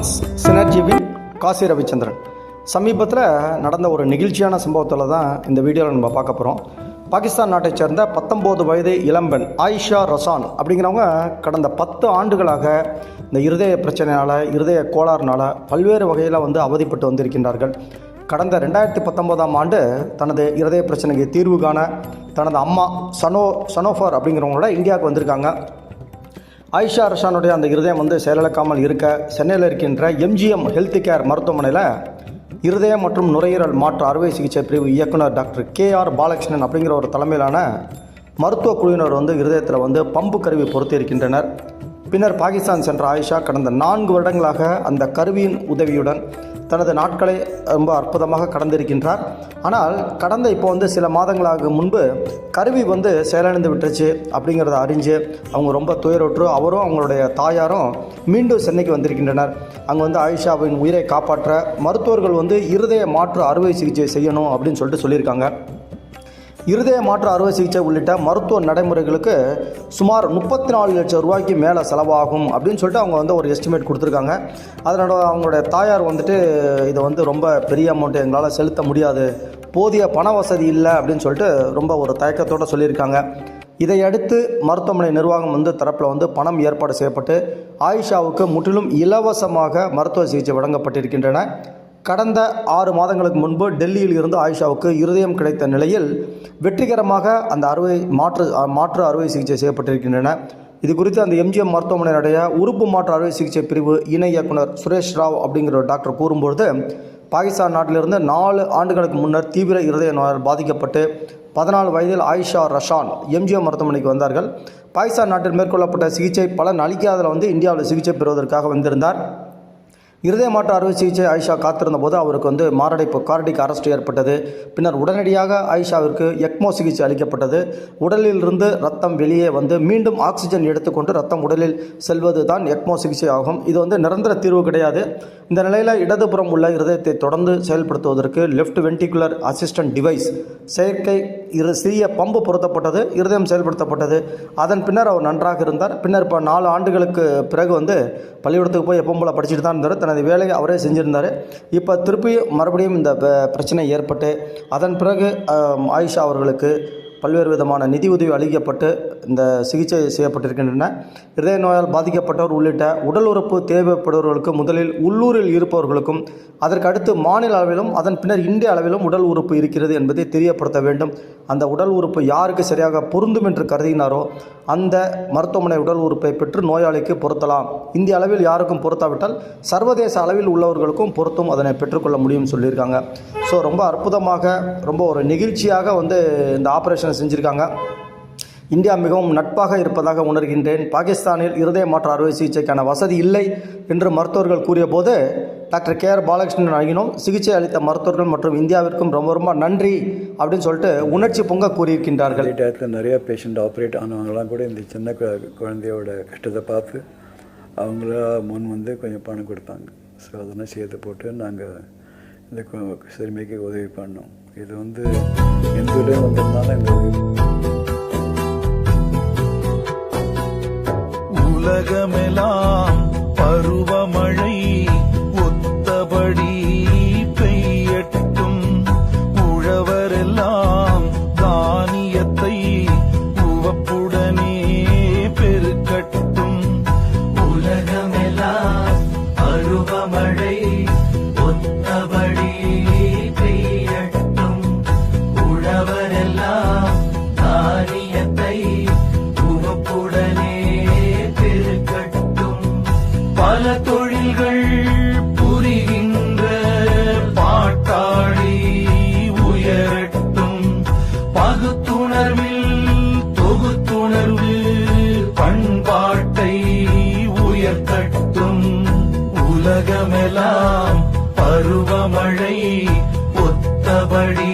Performance சினர்ஜிவின் Kashi Ravichandran. சமீபத்தில் நடந்த ஒரு நெகிழ்ச்சியான சம்பவத்தில் தான் இந்த வீடியோவில் நம்ம பார்க்க போகிறோம் பாகிஸ்தான் நாட்டைச் சேர்ந்த பத்தொம்போது வயது இளம்பெண் ஆயிஷா ரசான் அப்படிங்கிறவங்க கடந்த பத்து ஆண்டுகளாக இந்த இருதய பிரச்சனையால் இருதய கோளாறுனால் பல்வேறு வகையில் வந்து அவதிப்பட்டு வந்திருக்கின்றார்கள். கடந்த ரெண்டாயிரத்தி பத்தொம்போதாம் ஆண்டு தனது இருதய பிரச்சனைக்கு தீர்வு காண தனது அம்மா சனோ சனோஃபர் அப்படிங்கிறவங்களோட இந்தியாவுக்கு வந்திருக்காங்க. ஆயிஷா ரஷானுடைய அந்த இருதயம் வந்து செயலிழக்காமல் இருக்க சென்னையில் இருக்கின்ற எம்ஜிஎம் ஹெல்த் கேர் மருத்துவமனையில் இருதயம் மற்றும் நுரையீரல் மாற்று அறுவை சிகிச்சை பிரிவு இயக்குனர் டாக்டர் கே ஆர் பாலகிருஷ்ணன் அப்படிங்கிற ஒரு தலைமையிலான மருத்துவ குழுவினர் வந்து இருதயத்தில் வந்து பம்பு கருவி பொருத்தி இருக்கின்றனர். பின்னர் பாகிஸ்தான் சென்ற ஆயிஷா கடந்த நான்கு வருடங்களாக அந்த கருவியின் உதவியுடன் தனது நாட்களை ரொம்ப அற்புதமாக கடந்திருக்கின்றார். ஆனால் கடந்த இப்போ வந்து சில மாதங்களாக முன்பு கருவி வந்து செயலிழந்து விட்டுருச்சு அப்படிங்கிறத அறிஞ்சு அவங்க ரொம்ப துயரொற்று அவரும் அவங்களுடைய தாயாரும் மீண்டும் சென்னைக்கு வந்திருக்கின்றனர். அங்கே வந்து ஆயிஷாவின் உயிரை காப்பாற்ற மருத்துவர்கள் வந்து இருதய மாற்று அறுவை சிகிச்சை செய்யணும் அப்படின்னு சொல்லிட்டு சொல்லியிருக்காங்க. இருதய மாற்று அறுவை சிகிச்சை உள்ளிட்ட மருத்துவ நடைமுறைகளுக்கு சுமார் முப்பத்தி நாலு லட்சம் ரூபாய்க்கு மேலே செலவாகும் அப்படின்னு சொல்லிட்டு அவங்க வந்து ஒரு எஸ்டிமேட் கொடுத்துருக்காங்க. அதனோட அவங்களுடைய தாயார் வந்துட்டு இதை வந்து ரொம்ப பெரிய அமௌண்ட் எங்களால் செலுத்த முடியாது. போதிய பண வசதி இல்லை அப்படின்னு சொல்லிட்டு ரொம்ப ஒரு தயக்கத்தோடு சொல்லியிருக்காங்க. இதையடுத்து மருத்துவமனை நிர்வாகம் வந்து தரப்பில் வந்து பணம் ஏற்பாடு செய்யப்பட்டு ஆயிஷாவுக்கு முற்றிலும் இலவசமாக மருத்துவ சிகிச்சை வழங்கப்பட்டிருக்கின்றன. கடந்த ஆறு மாதங்களுக்கு முன்பு டெல்லியில் இருந்து ஆயிஷாவுக்கு இருதயம் கிடைத்த நிலையில் வெற்றிகரமாக அந்த அறுவை மாற்று மாற்று அறுவை சிகிச்சை செய்யப்பட்டிருக்கின்றன. இது குறித்து அந்த எம்ஜிஎம் மருத்துவமனையினுடைய உறுப்பு மாற்று அறுவை சிகிச்சை பிரிவு இணை இயக்குனர் சுரேஷ் ராவ் அப்படிங்கிற ஒரு டாக்டர் கூறும்பொழுது பாகிஸ்தான் நாட்டிலிருந்து நாலு ஆண்டுகளுக்கு முன்னர் தீவிர இருதய நோயால் பாதிக்கப்பட்டு பதினாலு வயதில் ஆயிஷா ரஷான் எம்ஜிஎம் மருத்துவமனைக்கு வந்தார்கள். பாகிஸ்தான் நாட்டில் மேற்கொள்ளப்பட்ட சிகிச்சை பலன் அளிக்காததில் வந்து இந்தியாவில் சிகிச்சை பெறுவதற்காக வந்திருந்தார். இருதய மாற்று அறுவை சிகிச்சை ஆயிஷா காத்திருந்த போது அவருக்கு வந்து மாரடைப்பு கார்டிக் அரெஸ்ட் ஏற்பட்டது. பின்னர் உடனடியாக ஆயிஷாவிற்கு எக்மோ சிகிச்சை அளிக்கப்பட்டது. உடலில் இருந்து ரத்தம் வெளியே வந்து மீண்டும் ஆக்சிஜன் எடுத்துக்கொண்டு ரத்தம் உடலில் செல்வது தான் எக்மோ சிகிச்சை ஆகும் இது வந்து நிரந்தர தீர்வு கிடையாது. இந்த நிலையில் இடதுபுறம் உள்ள இருதயத்தை தொடர்ந்து செயல்படுத்துவதற்கு லெஃப்ட் வென்டிகுலர் அசிஸ்டன்ட் டிவைஸ் செயற்கை இரு சிறிய பம்பு பொருத்தப்பட்டது இருதயம் செயல்படுத்தப்பட்டது. அதன் பின்னர் அவர் நன்றாக இருந்தார். பின்னர் இப்போ நாலு ஆண்டுகளுக்கு பிறகு வந்து பள்ளிக்கூடத்துக்கு போய் எப்பவும் போல் படிச்சுட்டு தான் இருந்தார். தனது வேலையை அவரே செஞ்சுருந்தார். இப்போ திருப்பி மறுபடியும் இந்த பிரச்சனை ஏற்பட்டு அதன் பிறகு ஆயிஷா அவர்களுக்கு பல்வேறு விதமான நிதி உதவி அளிக்கப்பட்டு இந்த சிகிச்சை செய்யப்பட்டிருக்கின்றன. இதய நோயால் பாதிக்கப்பட்டவர் உள்ளிட்ட உடல் உறுப்பு தேவைப்படுபவர்களுக்கு முதலில் உள்ளூரில் இருப்பவர்களுக்கும் அதற்கு அடுத்து மாநில அளவிலும் அதன் பின்னர் இந்திய அளவிலும் உடல் உறுப்பு இருக்கிறது என்பதை தெரியப்படுத்த வேண்டும். அந்த உடல் உறுப்பு யாருக்கு சரியாக பொருந்தும் என்று கருதினாரோ அந்த மருத்துவமனை உடல் உறுப்பை பெற்று நோயாளிக்கு பொருத்தலாம். இந்திய அளவில் யாருக்கும் பொருத்தாவிட்டால் சர்வதேச அளவில் உள்ளவர்களுக்கும் பொருத்தும் அதனை பெற்றுக்கொள்ள முடியும்னு சொல்லியிருக்காங்க. ஸோ ரொம்ப அற்புதமாக ரொம்ப ஒரு நெகிழ்ச்சியாக வந்து இந்த ஆப்ரேஷனை செஞ்சுருக்காங்க. இந்தியா மிகவும் நட்பாக இருப்பதாக உணர்கின்றேன். பாகிஸ்தானில் இருதய மாற்று அறுவை சிகிச்சைக்கான வசதி இல்லை என்று மருத்துவர்கள் கூறியபோது டாக்டர் கே ஆர் பாலகிருஷ்ணன் அழகினோம் சிகிச்சை அளித்த மருத்துவர்கள் மற்றும் இந்தியாவிற்கும் ரொம்ப ரொம்ப நன்றி அப்படின்னு சொல்லிட்டு உணர்ச்சி பொங்க கூறியிருக்கின்றார்கள். டயத்தில் நிறைய பேஷண்ட் ஆப்ரேட் ஆனவங்களாம் கூட இந்த சின்ன குழந்தையோட கஷ்டத்தை பார்த்து அவங்களா முன் வந்து கொஞ்சம் பணம் கொடுத்தாங்க. ஸோ அதெல்லாம் சேர்த்து போட்டு நாங்கள் இந்த சிறுமிக்கு உதவி பண்ணோம். இது வந்து எந்த இந்த உதவி உலகமெல்லாம் பருவமழை எல்லாம் தானியத்தை உவப்புடனே பெருக்கட்டும் பல தொழில்கள் புரிகின்ற பாட்டாளி உயரட்டும். பகுத்துணர்வில் தொகுத்துணர்வு பண்பாட்டை உயர்த்தட்டும். உலகமெல்லாம் பருவமழை ஒத்தபடி